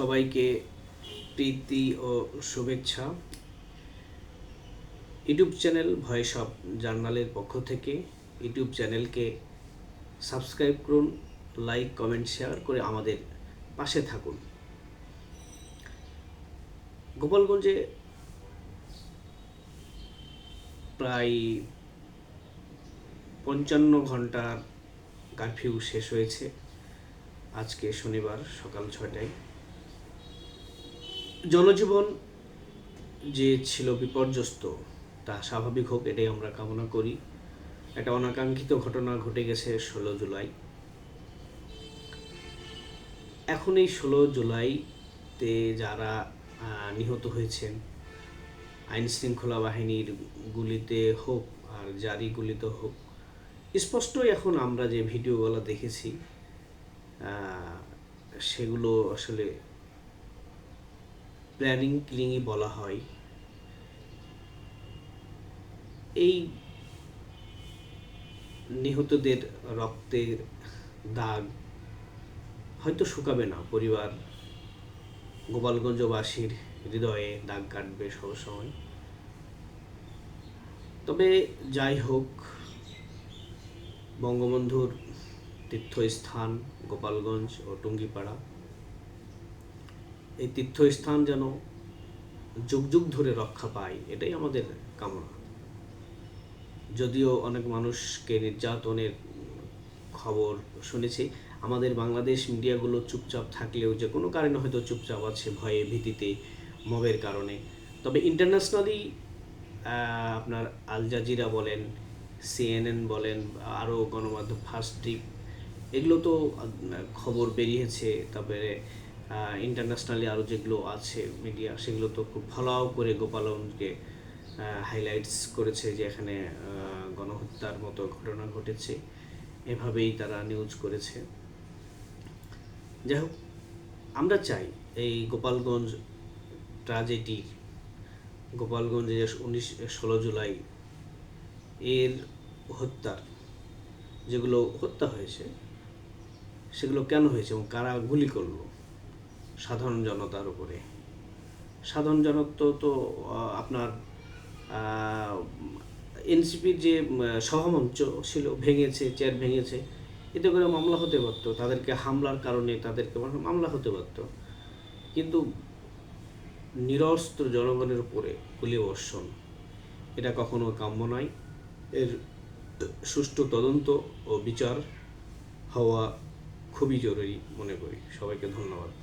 সবাইকে প্রীতি ও শুভেচ্ছা। ইউটিউব চ্যানেল ভয়েস অফ জার্নালের পক্ষ থেকে ইউটিউব চ্যানেলকে সাবস্ক্রাইব করুন, লাইক, কমেন্ট, শেয়ার করে আমাদের পাশে থাকুন। গোপালগঞ্জে প্রায় পঞ্চান্ন ঘণ্টার কারফিউ শেষ হয়েছে। আজকে শনিবার সকাল ছয়টায়। জনজীবন যে ছিল বিপর্যস্ত, তা স্বাভাবিক হোক, এটাই আমরা কামনা করি। একটা অনাকাঙ্ক্ষিত ঘটনা ঘটে গেছে ষোলো জুলাই। এখন এই ষোলো জুলাইতে যারা নিহত হয়েছেন, আইন শৃঙ্খলা বাহিনীর গুলিতে হোক আর জারি গুলিতে হোক, স্পষ্টই এখন আমরা যে ভিডিওগুলো দেখেছি সেগুলো আসলে প্ল্যানিং কিলিংই বলা হয়। এই নিহতদের রক্তের দাগ হয়তো শুকাবে না, পরিবার গোপালগঞ্জবাসীর হৃদয়ে দাগ কাটবে সবসময় তবে যাই হোক, বঙ্গবন্ধুর তীর্থস্থান গোপালগঞ্জ ও টুঙ্গিপাড়া এই তীর্থস্থান যেন যুগ যুগ ধরে রক্ষা পায়, এটাই আমাদের কামনা। যদিও অনেক মানুষকে নির্যাতনের খবর শুনেছি, আমাদের বাংলাদেশ মিডিয়াগুলো চুপচাপ থাকলেও যে কোনো কারণে হয়তো চুপচাপ আছে ভয়ে, ভীতিতে মবের কারণে। তবে ইন্টারন্যাশনালি আপনার আল জাজিরা বলেন সিএনএন বলেন, আরও গণমাধ্যম, ফার্স্ট ট্রিপ এগুলো তো খবর বেরিয়েছে। তারপরে ইন্টারন্যাশনালি আরও যেগুলো আছে মিডিয়া সেগুলো তো খুব ভালো করে গোপালনকে হাইলাইটস করেছে যে এখানে গণহত্যার মতো ঘটনা ঘটেছে। এভাবেই তারা নিউজ করেছে। যাই হোক আমরা চাই এই গোপালগঞ্জ ট্রাজেডি গোপালগঞ্জে যে উনিশ, ষোলো জুলাই এর হত্যার, যেগুলো হত্যা হয়েছে, সেগুলো কেন হয়েছে এবং কারা গুলি করল? সাধারণ জনতার উপরে। সাধারণ জনতা তো আপনার এনসিপির যে উম, সভামঞ্চ ছিল ভেঙেছে চেয়ার ভেঙেছে এতে করে মামলা হতে পারতো। তাদেরকে হামলার কারণে তাদেরকে মামলা হতে পারতো। কিন্তু নিরস্ত্র জনগণের উপরে গুলি বর্ষণ এটা কখনো কাম্য নয়। এর সুষ্ঠু তদন্ত ও বিচার হওয়া খুবই জরুরি মনে করি। সবাইকে ধন্যবাদ।